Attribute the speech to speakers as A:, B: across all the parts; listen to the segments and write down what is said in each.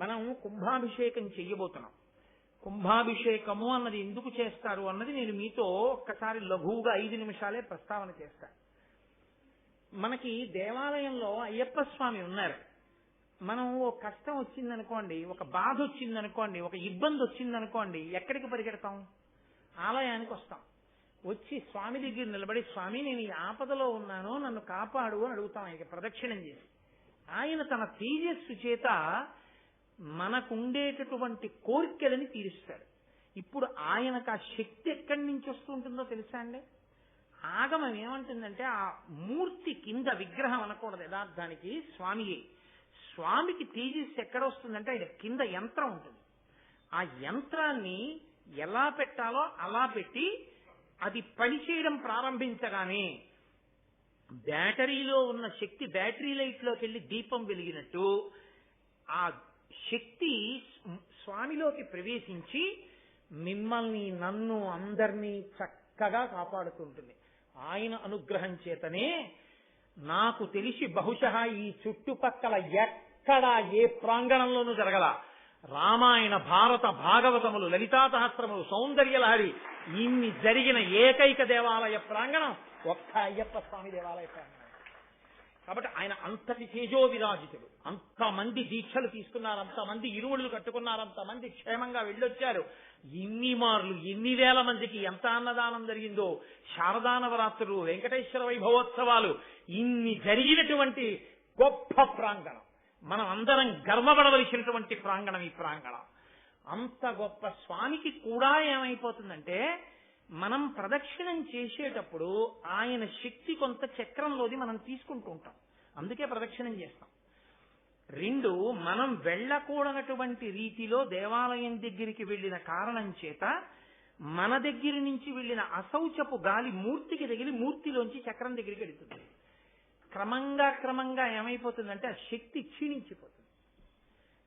A: మనం కుంభాభిషేకం చెయ్యబోతున్నాం. కుంభాభిషేకము అన్నది ఎందుకు చేస్తారు అన్నది నేను మీతో ఒక్కసారి లఘువుగా ఐదు నిమిషాలే ప్రస్తావన చేస్తాను మనకి దేవాలయంలో అయ్యప్ప స్వామి ఉన్నారు. మనం ఓ కష్టం వచ్చిందనుకోండి ఒక బాధ వచ్చిందనుకోండి ఒక ఇబ్బంది వచ్చిందనుకోండి ఎక్కడికి పరిగెడతాం? ఆలయానికి వస్తాం. వచ్చి స్వామి దగ్గర నిలబడి స్వామి నేను ఈ ఆపదలో ఉన్నాను నన్ను కాపాడు అని అడుగుతాం. ఆయన ప్రదక్షిణం చేసి. ఆయన తన తేజస్సు చేత మనకుండేటటువంటి కోరికలని తీరుస్తాడు. ఇప్పుడు ఆయనకు ఆ శక్తి ఎక్కడి నుంచి వస్తుంటుందో తెలుసా అండి? ఆగమం ఏమంటుందంటే ఆ మూర్తి కింద విగ్రహం అనకూడదు యథార్థానికి స్వామియే. స్వామికి తేజస్సు ఎక్కడ వస్తుందంటే ఆయన కింద యంత్రం ఉంటుంది. ఆ యంత్రాన్ని ఎలా పెట్టాలో అలా పెట్టి అది పనిచేయడం ప్రారంభించగానే బ్యాటరీలో ఉన్న శక్తి బ్యాటరీ లైట్లోకి వెళ్ళి దీపం వెలిగినట్టు ఆ శక్తి స్వామిలోకి ప్రవేశించి మిమ్మల్ని నన్ను అందరినీ చక్కగా కాపాడుతుంటుంది. ఆయన అనుగ్రహం చేతనే నాకు తెలిసి బహుశ ఈ చుట్టుపక్కల ఎక్కడ ఏ ప్రాంగణంలోనూ జరగల. రామాయణ భారత భాగవతములు లలితా సహస్రములు సౌందర్యలహరి ఇన్ని జరిగిన ఏకైక దేవాలయ ప్రాంగణం ఒక్క అయ్యప్ప స్వామి దేవాలయ ప్రాంగణం. కాబట్టి ఆయన అంతటి తేజో విరాజితుడు అంతమంది దీక్షలు తీసుకున్నారు అంతమంది ఇరువుళ్ళు కట్టుకున్నారు అంతమంది క్షేమంగా వెళ్ళొచ్చారు. ఇన్ని మార్లు ఎన్ని వేల మందికి ఎంత అన్నదానం జరిగిందో శారదా నవరాత్రులు వెంకటేశ్వర వైభవోత్సవాలు ఇన్ని జరిగినటువంటి గొప్ప ప్రాంగణం. మనం అందరం గర్వపడవలసినటువంటి ప్రాంగణం ఈ ప్రాంగణం. అంత గొప్ప స్వామికి కూడా ఏమైపోతుందంటే మనం ప్రదక్షిణం చేసేటప్పుడు ఆయన శక్తి కొంత చక్రంలోది మనం తీసుకుంటూ ఉంటాం అందుకే ప్రదక్షిణం చేస్తాం. రెండు మనం వెళ్ళకూడనటువంటి రీతిలో దేవాలయం దగ్గరికి వెళ్ళిన కారణం చేత మన దగ్గర నుంచి వెళ్ళిన అశౌచపు గాలి మూర్తికి తగిలి మూర్తిలోంచి చక్రం దగ్గరికి వెళుతుంది. క్రమంగా క్రమంగా ఏమైపోతుందంటే ఆ శక్తి క్షీణించిపోతుంది.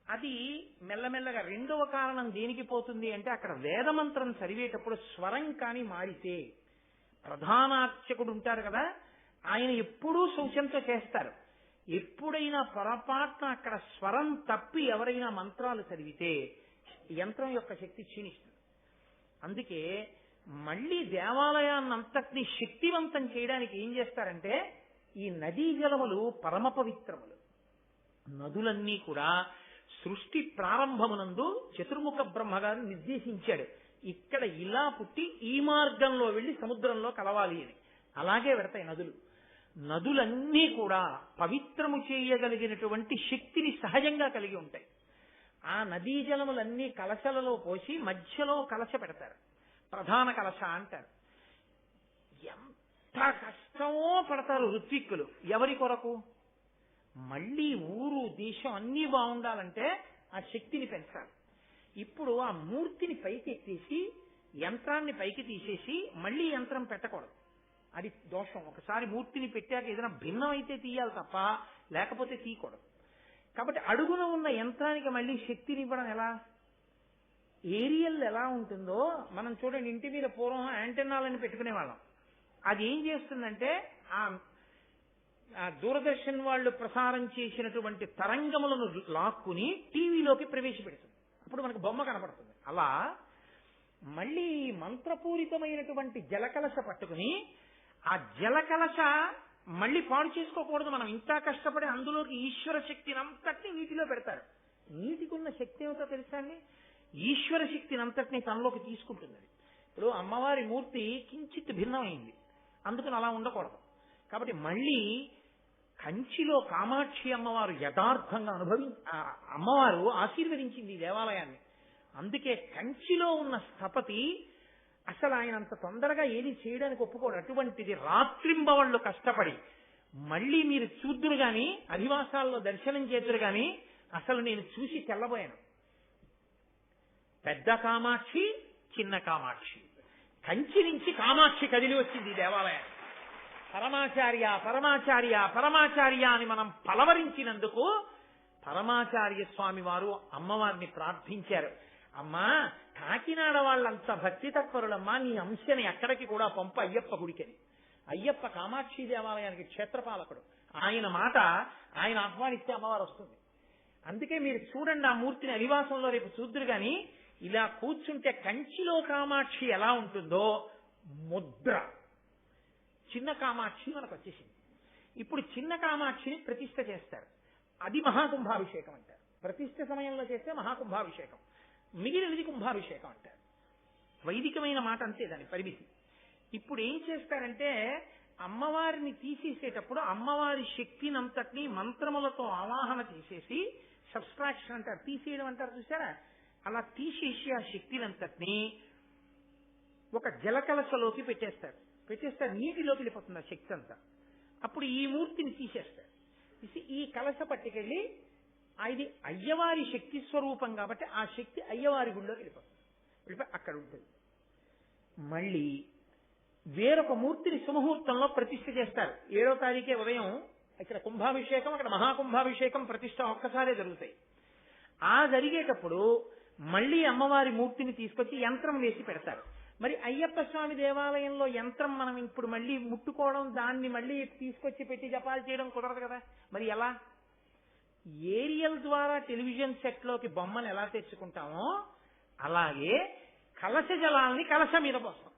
A: అది మెల్లమెల్లగా రెండవ కారణం దేనికి పోతుంది అంటే అక్కడ వేదమంత్రం చదివేటప్పుడు స్వరం కాని మారితే. ప్రధానార్చకుడు ఉంటారు కదా ఆయన ఎప్పుడూ శౌచంతో చేస్తారు. ఎప్పుడైనా పొరపాటున అక్కడ స్వరం తప్పి ఎవరైనా మంత్రాలు చదివితే యంత్రం యొక్క శక్తి క్షీణిస్తుంది. అందుకే మళ్ళీ దేవాలయాన్నంతటినీ శక్తివంతం చేయడానికి ఏం చేస్తారంటే ఈ నదీ జలములు పరమ పవిత్రములు. నదులన్నీ కూడా సృష్టి ప్రారంభమునందు చతుర్ముఖ బ్రహ్మగారు నిర్దేశించాడు. ఇక్కడ ఇలా పుట్టి ఈ మార్గంలో వెళ్ళి సముద్రంలో కలవాలి అని. అలాగే పెడతాయి నదులు. నదులన్నీ కూడా పవిత్రము చేయగలిగినటువంటి శక్తిని సహజంగా కలిగి ఉంటాయి. ఆ నదీ జలములన్నీ కలశలలో పోసి మధ్యలో కలశ పెడతారు. ప్రధాన కలశ అంటారు. ఎంత కష్టమో పడతారు ఋత్విక్కులు. ఎవరి కొరకు? మళ్ళీ ఊరు దేశం అన్నీ బాగుండాలంటే ఆ శక్తిని పెంచాలి. ఇప్పుడు ఆ మూర్తిని పైకి ఎత్తేసి యంత్రాన్ని పైకి తీసేసి మళ్ళీ యంత్రం పెట్టకూడదు. అది దోషం. ఒకసారి మూర్తిని పెట్టాక ఏదైనా భిన్నం అయితే తీయాలి తప్ప లేకపోతే తీయకూడదు. కాబట్టి అడుగున ఉన్న యంత్రానికి మళ్ళీ శక్తినివ్వడం ఎలా? ఏరియల్ ఎలా ఉంటుందో మనం చూడండి. ఇంటి మీద పూర్వం యాంటెన్నాలని పెట్టుకునే వాళ్ళం అది ఏం చేస్తుందంటే ఆ ఆ దూరదర్శన్ వాళ్ళు ప్రసారం చేసినటువంటి తరంగములను లాక్కుని టీవీలోకి ప్రవేశపెడుతుంది. అప్పుడు మనకు బొమ్మ కనపడుతుంది. అలా మళ్ళీ మంత్రపూరితమైనటువంటి జలకలశ పట్టుకుని ఆ జలకలశ మళ్ళీ పాడు చేసుకోకూడదు. మనం ఇంత కష్టపడి అందులోకి ఈశ్వర శక్తిని అంతటిని నీటిలో పెడతారు. నీటికి ఉన్న శక్తి ఏమిటో తెలుసా అండి? ఈశ్వర శక్తిని అంతటిని తనలోకి తీసుకుంటుంది అది. ఇప్పుడు అమ్మవారి మూర్తి కించిత్ భిన్నమైంది. అందుకని అలా ఉండకూడదు. కాబట్టి మళ్ళీ కంచిలో కామాక్షి అమ్మవారు యథార్థంగా అనుభవి అమ్మవారు ఆశీర్వదించింది ఈ దేవాలయాన్ని. అందుకే కంచిలో ఉన్న స్థపతి అసలు ఆయన అంత తొందరగా ఏది చేయడానికి ఒప్పుకోడు. అటువంటిది రాత్రింబవళ్ళు కష్టపడి మళ్ళీ మీరు చూద్దురు గాని అధివాసాల్లో దర్శనం చేద్దురు గాని అసలు నేను చూసి తెల్లబోయాను. పెద్ద కామాక్షి చిన్న కామాక్షి. కంచి నుంచి కామాక్షి కదిలి వచ్చింది ఈ దేవాలయానికి. పరమాచార్య పరమాచార్య పరమాచార్య అని మనం పలవరించినందుకు పరమాచార్య స్వామి వారు అమ్మవారిని ప్రార్థించారు. అమ్మా కాకినాడ వాళ్ళంత భక్తి తత్పరులమ్మా నీ అంశని ఎక్కడికి కూడా పంప అయ్యప్ప గుడికని అయ్యప్ప కామాక్షి దేవాలయానికి క్షేత్రపాలకుడు. ఆయన మాట ఆయన ఆహ్వానిస్తే అమ్మవారు వస్తుంది. అందుకే మీరు చూడండి ఆ మూర్తిని అనివాసంలో రేపు చూద్దరు గాని ఇలా కూర్చుంటే కంచిలో కామాక్షి ఎలా ఉంటుందో ముద్ర. చిన్న కామాక్షి మనకు వచ్చేసింది ఇప్పుడు చిన్న కామాక్షిని ప్రతిష్ట చేస్తారు. అది మహాకుంభాభిషేకం అంటారు. ప్రతిష్ట సమయంలో చేస్తే మహాకుంభాభిషేకం. మిగిలినది కుంభాభిషేకం అంటారు. వైదికమైన మాట అంతే దాని పరిమితి. ఇప్పుడు ఏం చేస్తారంటే అమ్మవారిని తీసేసేటప్పుడు అమ్మవారి శక్తినంతటినీ మంత్రములతో ఆవాహన చేసేసి సబ్స్ట్రాక్షన్ అంటారు. తీసేయడం అంటారు చూసారా? అలా తీసేసి ఆ శక్తినంతటినీ ఒక జలకలసలోకి పెట్టేస్తారు. పెట్టేస్తారు నీటిలోకి వెళ్ళిపోతుంది ఆ శక్తి అంతా. అప్పుడు ఈ మూర్తిని తీసేస్తారు. తీసి ఈ కలస పట్టుకెళ్ళి ఇది అయ్యవారి శక్తి స్వరూపం కాబట్టి ఆ శక్తి అయ్యవారి గుళ్ళోకి వెళ్ళిపోతుంది. వెళ్ళిపోయి అక్కడ ఉంటుంది. మళ్ళీ వేరొక మూర్తిని సుముహూర్తంలో ప్రతిష్ఠ చేస్తారు. ఏడో తారీఖే ఉదయం ఇక్కడ కుంభాభిషేకం అక్కడ మహాకుంభాభిషేకం ప్రతిష్ట ఒక్కసారే జరుగుతాయి. ఆ జరిగేటప్పుడు మళ్ళీ అమ్మవారి మూర్తిని తీసుకొచ్చి యంత్రం వేసి పెడతారు. మరి అయ్యప్ప స్వామి దేవాలయంలో యంత్రం మనం ఇప్పుడు మళ్ళీ ముట్టుకోవడం దాన్ని మళ్ళీ తీసుకొచ్చి పెట్టి జపాలు చేయడం కుదరదు కదా. మరి ఎలా? ఏరియల్ ద్వారా టెలివిజన్ సెట్లోకి బొమ్మను ఎలా తెచ్చుకుంటామో అలాగే కలశ జలాల్ని కలశ మీద పోస్తాం.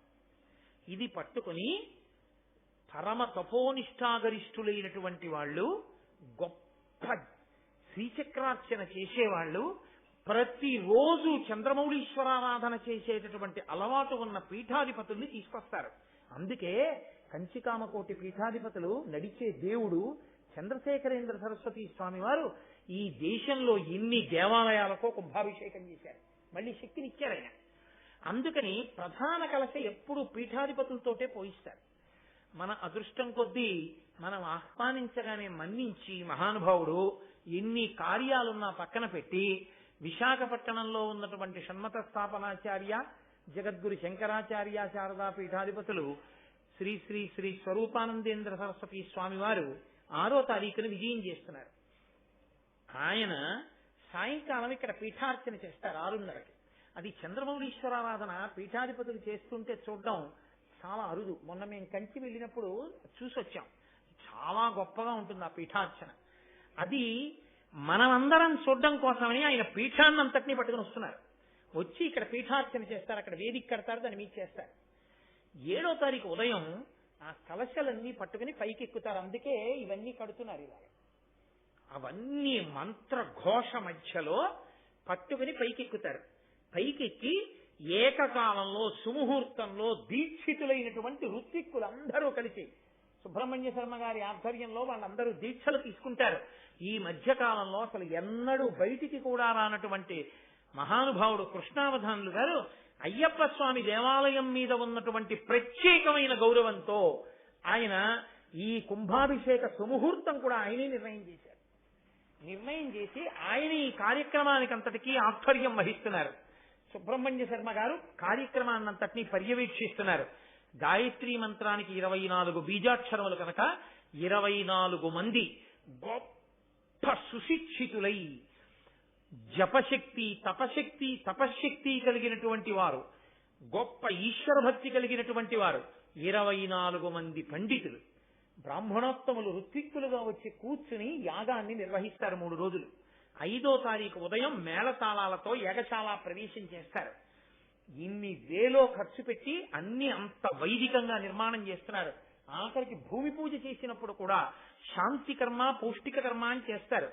A: ఇది పట్టుకుని పరమ తపోనిష్టాగరిష్ఠులైనటువంటి వాళ్ళు గొప్ప శ్రీచక్రార్చన చేసేవాళ్ళు ప్రతిరోజు చంద్రమౌళీశ్వరారాధన చేసేటటువంటి అలవాటు ఉన్న పీఠాధిపతుల్ని తీసుకొస్తారు. అందుకే కంచికామకోటి పీఠాధిపతులు నడిచే దేవుడు చంద్రశేఖరేంద్ర సరస్వతి స్వామి వారు ఈ దేశంలో ఎన్ని దేవాలయాలకో కుంభాభిషేకం చేశారు. మళ్ళీ శక్తినిచ్చారు ఆయన. అందుకని ప్రధాన కలశ ఎప్పుడు పీఠాధిపతులతోటే పోయిస్తారు. మన అదృష్టం కొద్దీ మనం ఆహ్వానించగానే మన్నించి మహానుభావుడు ఎన్ని కార్యాలున్నా పక్కన పెట్టి విశాఖపట్టణంలో ఉన్నటువంటి షణ్మత స్థాపనాచార్య జగద్గురు శంకరాచార్య శారదా పీఠాధిపతులు శ్రీ శ్రీ శ్రీ స్వరూపానందేంద్ర సరస్వతి స్వామి వారు ఆరో తారీఖున విజయం చేస్తున్నారు. ఆయన సాయంకాలం ఇక్కడ పీఠార్చన చేస్తారు ఆరున్నరకి. అది చంద్రమౌళీశ్వరారాధన పీఠాధిపతులు చేస్తుంటే చూడడం చాలా అరుదు. మొన్న మేము కంచి వెళ్ళినప్పుడు చూసొచ్చాం. చాలా గొప్పగా ఉంటుంది ఆ పీఠార్చన. అది మనమందరం చూడడం కోసమని ఆయన పీఠాన్నంతటినీ పట్టుకుని వస్తున్నారు. వచ్చి ఇక్కడ పీఠార్చన చేస్తారు అక్కడ వేదిక కడతారు దాన్ని మీకు చేస్తారు. ఏడో తారీఖు ఉదయం ఆ కలశలన్నీ పట్టుకుని పైకి ఎక్కుతారు అందుకే ఇవన్నీ కడుతున్నారు ఇలాగ అవన్నీ మంత్ర ఘోష మధ్యలో పట్టుకుని పైకెక్కుతారు. పైకెక్కి ఏకకాలంలో సుముహూర్తంలో దీక్షితులైనటువంటి ఋత్విక్కులందరూ కలిసి సుబ్రహ్మణ్య శర్మ గారి ఆధ్వర్యంలో వాళ్ళందరూ దీక్షలు తీసుకుంటారు. ఈ మధ్యకాలంలో అసలు ఎన్నడూ బయటికి కూడా రానటువంటి మహానుభావుడు కృష్ణావధానులు గారు అయ్యప్ప స్వామి దేవాలయం మీద ఉన్నటువంటి ప్రత్యేకమైన గౌరవంతో ఆయన ఈ కుంభాభిషేక సుముహూర్తం కూడా ఆయనే నిర్ణయం చేశారు. నిర్ణయం చేసి ఆయన ఈ కార్యక్రమానికి అంతటికీ ఆధ్వర్యం వహిస్తున్నారు. సుబ్రహ్మణ్య శర్మ గారు కార్యక్రమాన్నంతటినీ పర్యవేక్షిస్తున్నారు. గాయత్రి మంత్రానికి ఇరవై నాలుగు బీజాక్షరములు కనుక ఇరవై నాలుగు మంది గొప్ప సుశిక్షితులై జపశక్తి తపశక్తి తపశక్తి కలిగినటువంటి వారు గొప్ప ఈశ్వర భక్తి కలిగినటువంటి వారు ఇరవై నాలుగు మంది పండితులు. బ్రాహ్మణోత్తములు ఋత్విక్కులుగా వచ్చి కూర్చుని యాగాన్ని నిర్వహిస్తారు మూడు రోజులు. ఐదో తారీఖు ఉదయం మేళతాళాలతో యాగశాల ప్రవేశం చేస్తారు. ఇన్ని వేలో ఖర్చు పెట్టి అన్ని అంత వైదికంగా నిర్మాణం చేస్తున్నారు. ఆఖరికి భూమి పూజ చేసినప్పుడు కూడా శాంతి కర్మ పౌష్టిక కర్మ అని చేస్తారు.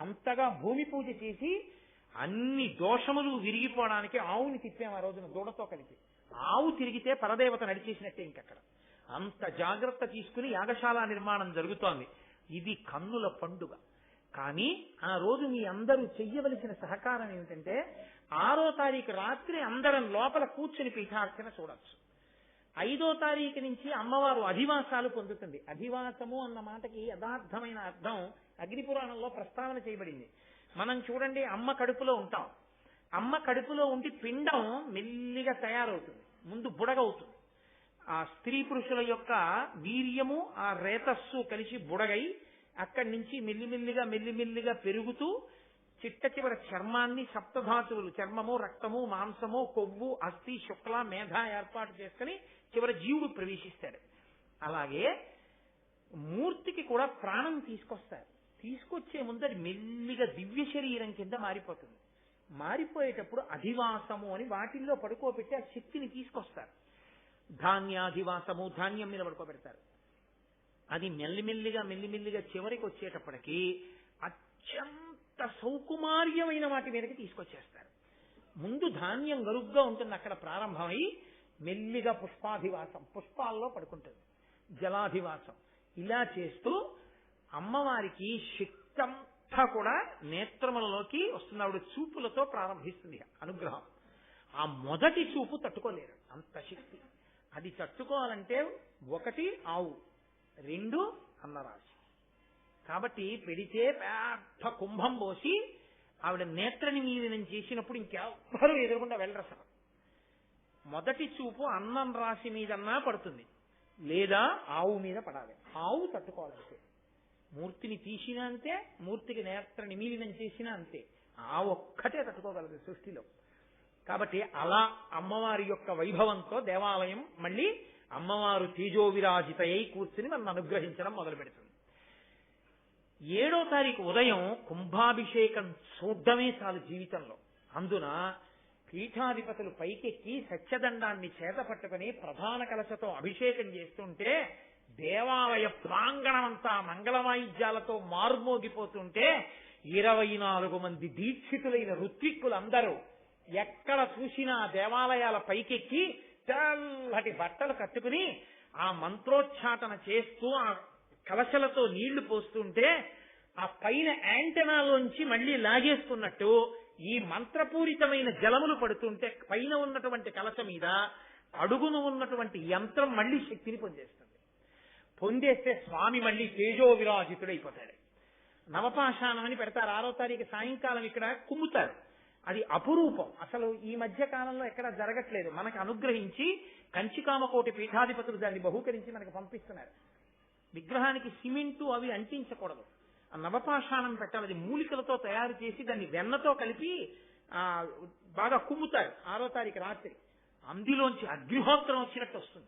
A: అంతగా భూమి పూజ చేసి అన్ని దోషములు విరిగిపోవడానికి ఆవుని తిప్పాం ఆ రోజున దూడతో కలిపి. ఆవు తిరిగితే పరదేవత నడిచేసినట్టే ఇంకక్కడ. అంత జాగ్రత్త తీసుకుని యాగశాల నిర్మాణం జరుగుతోంది. ఇది కన్నుల పండుగ. కానీ ఆ రోజు మీ అందరూ చెయ్యవలసిన సహకారం ఏమిటంటే ఆరో తారీఖు రాత్రి అందరం లోపల కూర్చుని పీఠార్చన చూడొచ్చు. ఐదో తారీఖు నుంచి అమ్మవారు అధివాసాలు పొందుతుంది. అధివాసము అన్న మాటకి యథార్థమైన అర్థం అగ్నిపురాణంలో ప్రస్తావన చేయబడింది. మనం చూడండి అమ్మ కడుపులో ఉంటాం. అమ్మ కడుపులో ఉండి పిండం మెల్లిగా తయారవుతుంది. ముందు బుడగవుతుంది. ఆ స్త్రీ పురుషుల యొక్క వీర్యము ఆ రేతస్సు కలిసి బుడగై అక్కడి నుంచి మెల్లిమెల్లిగా మెల్లిమెల్లిగా పెరుగుతూ చిట్ట చివర చర్మాన్ని సప్తధాతువులు చర్మము రక్తము మాంసము కొవ్వు అస్థి శుక్ల మేధ ఏర్పాటు చేసుకుని చివర జీవుడు ప్రవేశిస్తాడు. అలాగే మూర్తికి కూడా ప్రాణం తీసుకొస్తారు. తీసుకొచ్చే ముందు అది మెల్లిగా దివ్య శరీరం కింద మారిపోతుంది. మారిపోయేటప్పుడు అధివాసము అని వాటిల్లో పడుకోబెట్టి ఆ శక్తిని తీసుకొస్తారు. ధాన్యాధివాసము ధాన్యం మీద పడుకోబెడతారు. అది మెల్లిమెల్లిగా మెల్లిమెల్లిగా చివరికి వచ్చేటప్పటికి అత్యంత సౌకుమార్యమైన వాటి మీదకి తీసుకొచ్చేస్తారు. ముందు ధాన్యం గరుగ్గా ఉంటుంది అక్కడ ప్రారంభమై మెల్లిగా పుష్పాధివాసం పుష్పాల్లో పడుకుంటుంది జలాధివాసం. ఇలా చేస్తూ అమ్మవారికి శక్తంతా కూడా నేత్రములలోకి వస్తుంది. ఆవిడ చూపులతో ప్రారంభిస్తుంది అనుగ్రహం. ఆ మొదటి చూపు తట్టుకోలేరు అంత శక్తి. అది తట్టుకోవాలంటే ఒకటి ఆవు రెండు అన్నరాశి. కాబట్టి పెడితే పెద్ద కుంభం పోసి ఆవిడ నేత్రని మీలినం చేసినప్పుడు ఇంకెవ్వరూ ఎదురకుండా వెళ్ళరు మొదటి చూపు అన్నం రాశి మీదన్నా పడుతుంది. లేదా ఆవు మీద పడాలి. ఆవు తట్టుకోవాలంటే మూర్తిని తీసినా అంతే మూర్తికి నేత్ర మీలినం చేసినా అంతే. ఆ ఒక్కటే తట్టుకోగలదు సృష్టిలో. కాబట్టి అలా అమ్మవారి యొక్క వైభవంతో దేవాలయం మళ్ళీ అమ్మవారు తేజో విరాజితయై కూర్చుని మనం అనుగ్రహించడం మొదలు పెడుతుంది ఏడో తారీఖు ఉదయం కుంభాభిషేకం చూడ్డమే చాలు జీవితంలో. అందున పీఠాధిపతులు పైకెక్కి సత్యదండాన్ని చేత పట్టుకుని ప్రధాన కలశతో అభిషేకం చేస్తుంటే దేవాలయ ప్రాంగణమంతా మంగళవాయిద్యాలతో మార్మోగిపోతుంటే ఇరవై నాలుగు మంది దీక్షితులైన ఋత్విక్కులందరూ ఎక్కడ చూసినా దేవాలయాల పైకెక్కి తెల్లటి బట్టలు కట్టుకుని ఆ మంత్రోచ్చాటన చేస్తూ ఆ కలశలతో నీళ్ళు పోస్తుంటే ఆ పైన యాంటనాలోంచి మళ్ళీ లాగేసుకున్నట్టు ఈ మంత్రపూరితమైన జలములు పడుతుంటే పైన ఉన్నటువంటి కలశ మీద అడుగున ఉన్నటువంటి యంత్రం మళ్ళీ శక్తిని పొందేస్తుంది. పొందేస్తే స్వామి మళ్ళీ తేజో విరాజితుడైపోతాడు నవపాషాణం అని పెడతారు. ఆరో తారీఖు సాయంకాలం ఇక్కడ కుమ్ముతారు. అది అపురూపం. అసలు ఈ మధ్య కాలంలో ఎక్కడ జరగట్లేదు. మనకు అనుగ్రహించి కంచికామకోటి పీఠాధిపతులు దాన్ని బహూకరించి మనకు పంపిస్తున్నారు. విగ్రహానికి సిమెంటు అవి అంటించకూడదు. ఆ నవపాషాణం పెట్టాలి. అది మూలికలతో తయారు చేసి దాన్ని వెన్నతో కలిపి ఆ బాగా కుమ్ముతారు. ఆరో తారీఖు రాత్రి. అందులోంచి అగ్నిహోత్రం వచ్చినట్టు వస్తుంది.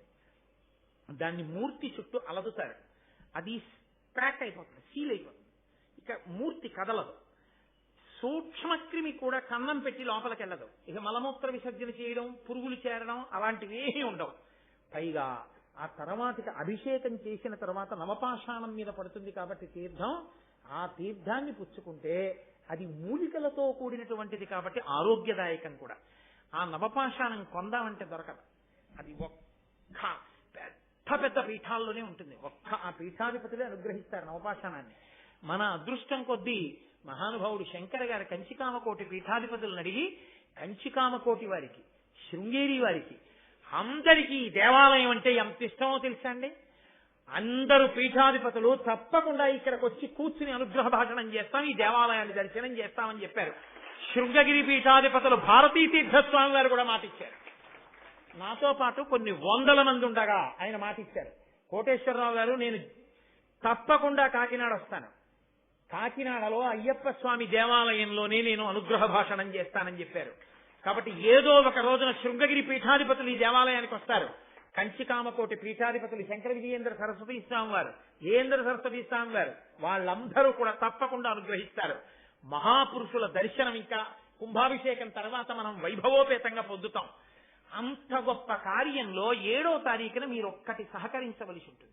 A: దాన్ని మూర్తి చుట్టూ అలదుతారు. అది ప్యాక్ అయిపోతుంది సీల్ అయిపోతుంది. ఇక మూర్తి కదలదు. సూక్ష్మక్రిమి కూడా కన్నం పెట్టి లోపలికి వెళ్ళదు ఇక మలమూత్ర విసర్జన చేయడం పురుగులు చేరడం అలాంటివి ఏమీ ఉండవు. పైగా ఆ తర్వాతకి అభిషేకం చేసిన తర్వాత నవపాషాణం మీద పడుతుంది కాబట్టి తీర్థం ఆ తీర్థాన్ని పుచ్చుకుంటే అది మూలికలతో కూడినటువంటిది కాబట్టి ఆరోగ్యదాయకం కూడా. ఆ నవపాషాణం కొందామంటే దొరకదు. అది ఒక్క పెద్ద పెద్ద పీఠాల్లోనే ఉంటుంది. ఒక్క ఆ పీఠాధిపతులే అనుగ్రహిస్తారు నవపాషాణాన్ని. మన అదృష్టం కొద్దీ మహానుభావుడు శంకర గారి కంచికామకోటి పీఠాధిపతులను అడిగి కంచికామకోటి వారికి శృంగేరి వారికి అందరికీ ఈ దేవాలయం అంటే ఎంత ఇష్టమో తెలుసా అండి? అందరూ పీఠాధిపతులు తప్పకుండా ఇక్కడికి వచ్చి కూర్చుని అనుగ్రహ భాషణం చేస్తాం ఈ దేవాలయాన్ని దర్శనం చేస్తామని చెప్పారు. శృంగగిరి పీఠాధిపతులు భారతీ తీర్థస్వామి వారు కూడా మాటిచ్చారు. నాతో పాటు కొన్ని వందల మంది ఉండగా ఆయన మాటిచ్చారు. కోటేశ్వరరావు గారు నేను తప్పకుండా కాకినాడ వస్తాను. కాకినాడలో అయ్యప్ప స్వామి దేవాలయంలోనే నేను అనుగ్రహ భాషణం చేస్తానని చెప్పారు. కాబట్టి ఏదో ఒక రోజున శృంగగిరి పీఠాధిపతులు ఈ దేవాలయానికి వస్తారు. కంచికామకోటి పీఠాధిపతులు శంకర విజయేంద్ర సరస్వతి స్వామి వారు జయేంద్ర సరస్వతి స్వామి వారు వాళ్ళందరూ కూడా తప్పకుండా అనుగ్రహిస్తారు. మహాపురుషుల దర్శనం ఇంకా కుంభాభిషేకం తర్వాత మనం వైభవోపేతంగా పొందుతాం. అంత గొప్ప కార్యంలో ఏడో తారీఖున మీరు ఒక్కటి సహకరించవలసి ఉంటుంది.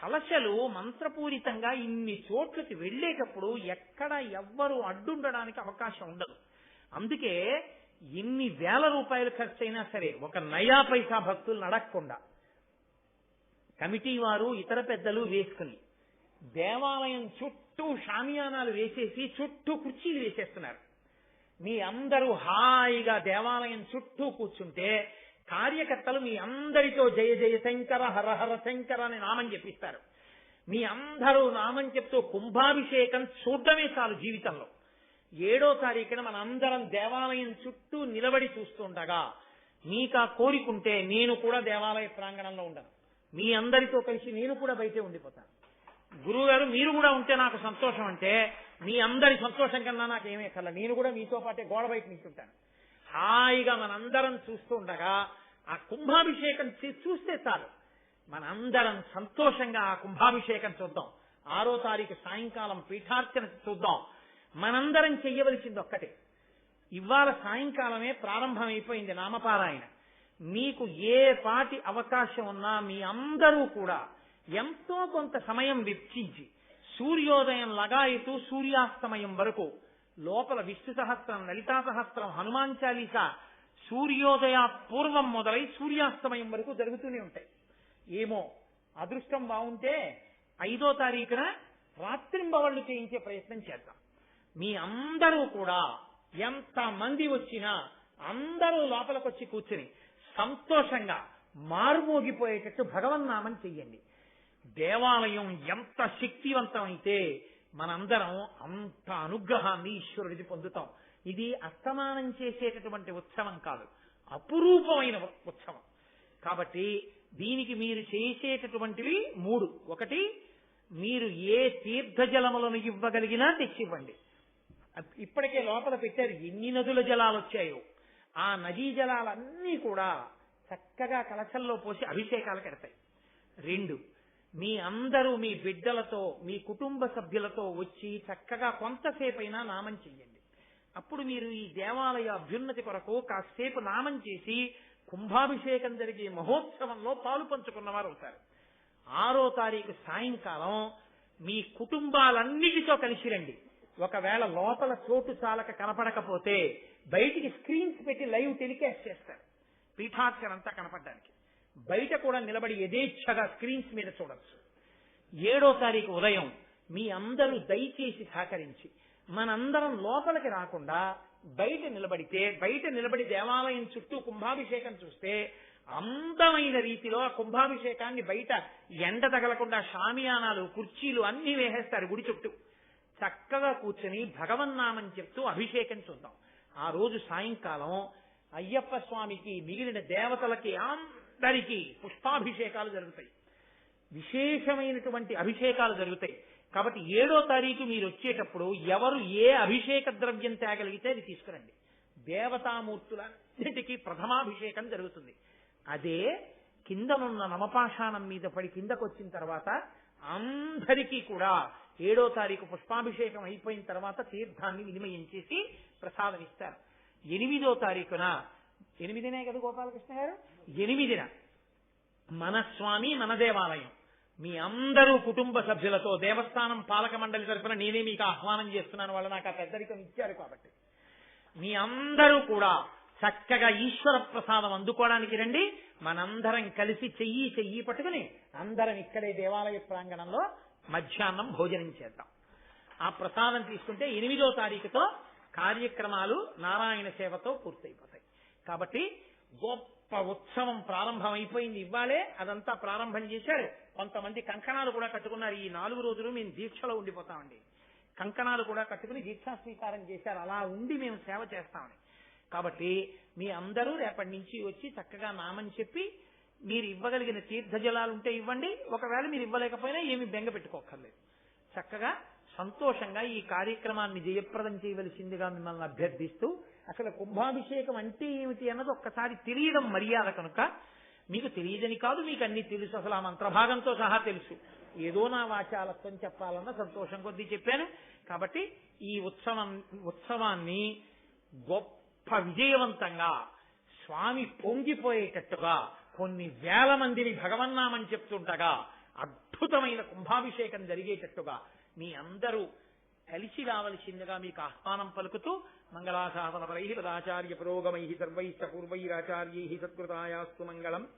A: కలశలు మంత్రపూరితంగా ఇన్ని చోట్లకి వెళ్ళేటప్పుడు ఎక్కడ ఎవ్వరూ అడ్డుండడానికి అవకాశం ఉండదు. అందుకే ఎన్ని వేల రూపాయలు ఖర్చైనా సరే ఒక నయా పైసా భక్తులు నడక్కుండా కమిటీ వారు ఇతర పెద్దలు వేసుకుని దేవాలయం చుట్టూ షామియానాలు వేసేసి చుట్టూ కుర్చీలు వేసేస్తున్నారు. మీ అందరూ హాయిగా దేవాలయం చుట్టూ కూర్చుంటే కార్యకర్తలు మీ అందరితో జయ జయ శంకర హర హర శంకర అని నామం చెప్పిస్తారు. మీ అందరూ నామం చెప్తూ కుంభాభిషేకం చూడమే చాలు జీవితంలో. ఏడో తారీఖున మన అందరం దేవాలయం చుట్టూ నిలబడి చూస్తుండగా మీకు ఆ కోరికుంటే నేను కూడా దేవాలయ ప్రాంగణంలో ఉండను. మీ అందరితో కలిసి నేను కూడా బయటే ఉండిపోతాను. గురువుగారు మీరు కూడా ఉంటే నాకు సంతోషం అంటే మీ అందరి సంతోషం కన్నా నాకు ఏమీ కల నేను కూడా మీతో పాటే గోడ బయట నిల్చుంటాను హాయిగా మనందరం చూస్తూ ఉండగా ఆ కుంభాభిషేకం చూస్తే చాలు. మనందరం సంతోషంగా ఆ కుంభాభిషేకం చూద్దాం. ఆరో తారీఖు సాయంకాలం పీఠార్చన చూద్దాం. మనందరం చెయ్యవలసింది ఒక్కటే. ఇవాళ సాయంకాలమే ప్రారంభమైపోయింది నామపారాయణ. మీకు ఏ పాటి అవకాశం ఉన్నా మీ అందరూ కూడా ఎంతో కొంత సమయం వెచ్చించి సూర్యోదయం లగాయతూ సూర్యాస్తమయం వరకు లోపల విష్ణు సహస్రం లలితా సహస్రం హనుమాన్ చాలీస సూర్యోదయ పూర్వం మొదలై సూర్యాస్తమయం వరకు జరుగుతూనే ఉంటాయి. ఏమో అదృష్టం బాగుంటే ఐదో తారీఖున రాత్రింబవళ్ళు చేయించే ప్రయత్నం చేద్దాం. మీ అందరూ కూడా ఎంత మంది వచ్చినా అందరూ లోపలికొచ్చి కూర్చుని సంతోషంగా మారుమోగిపోయేటట్టు భగవన్నామం చెయ్యండి. దేవాలయం ఎంత శక్తివంతమైతే మనందరం అంత అనుగ్రహాన్ని ఈశ్వరుడిది పొందుతాం. ఇది అస్తమానం చేసేటటువంటి ఉత్సవం కాదు అపురూపమైన ఉత్సవం. కాబట్టి దీనికి మీరు చేసేటటువంటివి మూడు. ఒకటి మీరు ఏ తీర్థ జలములను ఇవ్వగలిగినా తెచ్చివ్వండి. ఇప్పటికే లోపల పెట్టారు. ఎన్ని నదుల జలాలు వచ్చాయో. ఆ నదీ జలాలన్నీ కూడా చక్కగా కలశల్లో పోసి అభిషేకాలు కడతాయి. రెండు మీ అందరూ మీ బిడ్డలతో మీ కుటుంబ సభ్యులతో వచ్చి చక్కగా కొంతసేపైనా నామం చెయ్యండి. అప్పుడు మీరు ఈ దేవాలయ అభ్యున్నతి కొరకు కాసేపు నామం చేసి కుంభాభిషేకం జరిగే మహోత్సవంలో పాలు పంచుకున్నవారు అవుతారు. ఆరో తారీఖు సాయంకాలం మీ కుటుంబాలన్నిటితో కలిసి రండి. ఒకవేళ లోపల చోటు చాలక కనపడకపోతే బయటికి స్క్రీన్స్ పెట్టి లైవ్ టెలికాస్ట్ చేస్తారు. పీఠాక్షరం అంతా కనపడడానికి. బయట కూడా నిలబడి యథేచ్ఛగా స్క్రీన్స్ మీద చూడొచ్చు. ఏడో తారీఖు ఉదయం మీ అందరూ దయచేసి సహకరించి మనందరం లోపలికి రాకుండా బయట నిలబడితే బయట నిలబడి దేవాలయం చుట్టూ కుంభాభిషేకం చూస్తే అందమైన రీతిలో ఆ కుంభాభిషేకాన్ని బయట ఎండ తగలకుండా షామియానాలు కుర్చీలు అన్ని వేసేస్తారు గుడి చుట్టూ. చక్కగా కూర్చొని భగవన్నామని చెప్తూ అభిషేకం చూద్దాం. ఆ రోజు సాయంకాలం అయ్యప్ప స్వామికి మిగిలిన దేవతలకి అందరికీ పుష్పాభిషేకాలు జరుగుతాయి. విశేషమైనటువంటి అభిషేకాలు జరుగుతాయి. కాబట్టి ఏడో తారీఖు మీరు వచ్చేటప్పుడు ఎవరు ఏ అభిషేక ద్రవ్యం తేగలిగితే అది తీసుకురండి. దేవతామూర్తులన్నిటికీ ప్రథమాభిషేకం జరుగుతుంది. అదే కిందనున్న నమపాషాణం మీద పడి కిందకొచ్చిన తర్వాత అందరికీ కూడా ఏడో తారీఖు పుష్పాభిషేకం అయిపోయిన తర్వాత తీర్థాన్ని వినిమయం చేసి ప్రసాదం ఇస్తారు. ఎనిమిదో తారీఖున ఎనిమిదినే కదా గోపాలకృష్ణ గారు? ఎనిమిదిన మన స్వామి మన దేవాలయం. మీ అందరూ కుటుంబ సభ్యులతో దేవస్థానం పాలక మండలి తరఫున నేనే మీకు ఆహ్వానం చేస్తున్నాను వాళ్ళు నాకు ఆ పెద్దరికం ఇచ్చారు కాబట్టి. మీ అందరూ కూడా చక్కగా ఈశ్వర ప్రసాదం అందుకోవడానికి రండి. మనందరం కలిసి చెయ్యి చెయ్యి పట్టుకుని అందరం ఇక్కడే దేవాలయ ప్రాంగణంలో మధ్యాహ్నం భోజనం చేద్దాం. ఆ ప్రసాదం తీసుకుంటే ఎనిమిదో తారీఖుతో కార్యక్రమాలు నారాయణ సేవతో పూర్తయిపోతాయి. కాబట్టి గొప్ప ఉత్సవం ప్రారంభమైపోయింది. ఇవ్వాలే అదంతా ప్రారంభం చేశారు. కొంతమంది కంకణాలు కూడా కట్టుకున్నారు. ఈ నాలుగు రోజులు మేము దీక్షలో ఉండిపోతామండి. కంకణాలు కూడా కట్టుకుని దీక్షా స్వీకారం చేశారు. అలా ఉండి మేము సేవ చేస్తామని కాబట్టి మీ అందరూ రేపటి నుంచి వచ్చి చక్కగా నామని చెప్పి మీరు ఇవ్వగలిగిన తీర్థ ఉంటే ఇవ్వండి ఒకవేళ మీరు ఇవ్వలేకపోయినా ఏమి బెంగ పెట్టుకోక్కర్లేదు. చక్కగా సంతోషంగా ఈ కార్యక్రమాన్ని జయప్రదం చేయవలసిందిగా మిమ్మల్ని అభ్యర్థిస్తూ అసలు కుంభాభిషేకం అంటే ఏమిటి అన్నది ఒక్కసారి తెలియడం మర్యాద కనుక మీకు తెలియదని కాదు మీకు అన్ని తెలుసు. అసలు ఆ మంత్రభాగంతో సహా తెలుసు. ఏదో నా వాచాలత్వం చెప్పాలన్న సంతోషం కొద్దీ చెప్పాను. కాబట్టి ఈ ఉత్సవం ఉత్సవాన్ని గొప్ప విజయవంతంగా స్వామి పొంగిపోయేటట్టుగా కొన్ని వేల మందిని భగవన్నామని చెప్తుండగా అద్భుతమైన కుంభాభిషేకం జరిగేటట్టుగా మీ అందరూ కలిసి రావలసిందిగా మీకు ఆహ్వానం పలుకుతూ మంగళాశాసన పరై పదాచార్య పురోగమై సర్వైశ్చ పూర్వైరాచార్యై సత్కృతాయాస్తు మంగళం.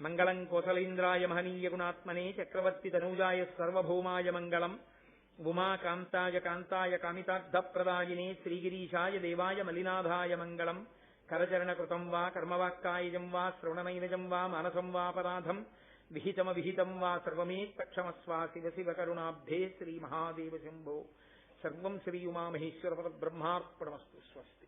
A: మంగళం కోసలేంద్రాయ మహనీయ గుణాత్మనే చక్రవర్తి తనూజాయ సర్వభౌమాయ మంగళం. ఉమాకాంతాయ కాంతాయ కామితార్థప్రదాయినే శ్రీగిరీశాయ దేవాయ మలినాథాయ మంగళం. करचरणकृतं वा कर्मवाक्कायजं वा श्रवणनैनजं वा मानसं वापराधं विहितमविहितं वा सर्वमेतत्क्षमस्वा शिव शिव करुणाब्धे श्रीमहादेव शम्भो सर्वं श्रीयुमामहेश्वरपरब्रह्मार्पणमस्तु स्वस्ति।